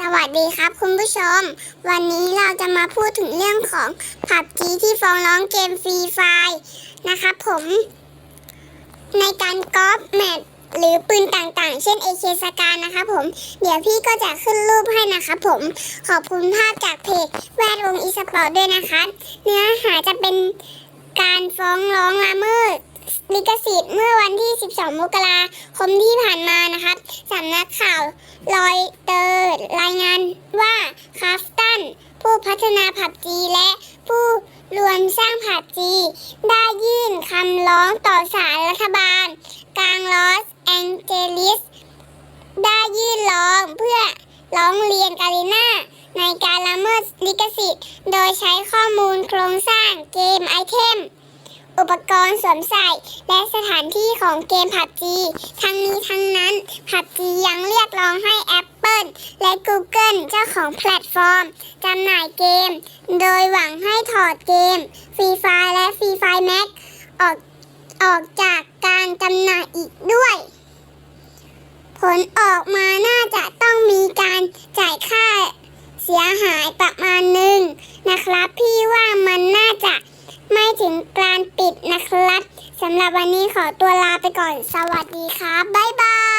สวัสดีครับคุณผู้ชม วันนี้เราจะมาพูดถึงเรื่องของผับจีที่ฟ้องร้องเกมฟรีไฟล์นะครับผม ในการก๊อปแมทหรือปืนต่างๆ เช่น AK สกานะครับผม เดี๋ยวพี่ก็จะขึ้นรูปให้นะครับผม ขอบคุณภาพจากเพจแวดวงอีสปอร์ตด้วยนะครับเนื้อหาจะเป็นการฟ้องร้องละเมิดลิขสิทธิ์เมื่อวันที่ 12 มกราคมที่ผ่านมานะครับสำนักข่าวรอยเตอร์รายงานว่าคาฟตัน ผู้ พัฒนาผับจีและผู้รวมสร้างผับจี ได้ยื่นคำร้องต่อศาลรัฐบาล กลางลอสแองเจลิส ได้ยื่นร้องเพื่อร้องเรียนกาลิน่าในการละเมิดลิขสิทธิ์ โดยใช้ข้อมูลโครงสร้างเกมไอเทม อุปกรณ์สวมใส่ และสถานที่ของเกมผับจี ทั้งนี้ทั้งนั้นผับจียังเรียกร้องให้แอ Apple และ Google เจ้าของแพลตฟอร์มจำหน่ายเกม โดยหวังให้ถอดเกมฟรีไฟและฟรีไฟแม็กออกออกจากการจำหน่ายอีกด้วย ผลออกมาน่าจะต้องมีการจ่ายค่าเสียหายประมาณหนึ่งนะครับ พี่ว่ามันน่าจะไม่ถึงการปิดนะครับสำหรับวันนี้ขอตัวลาไปก่อน สวัสดีครับ บ๊ายบาย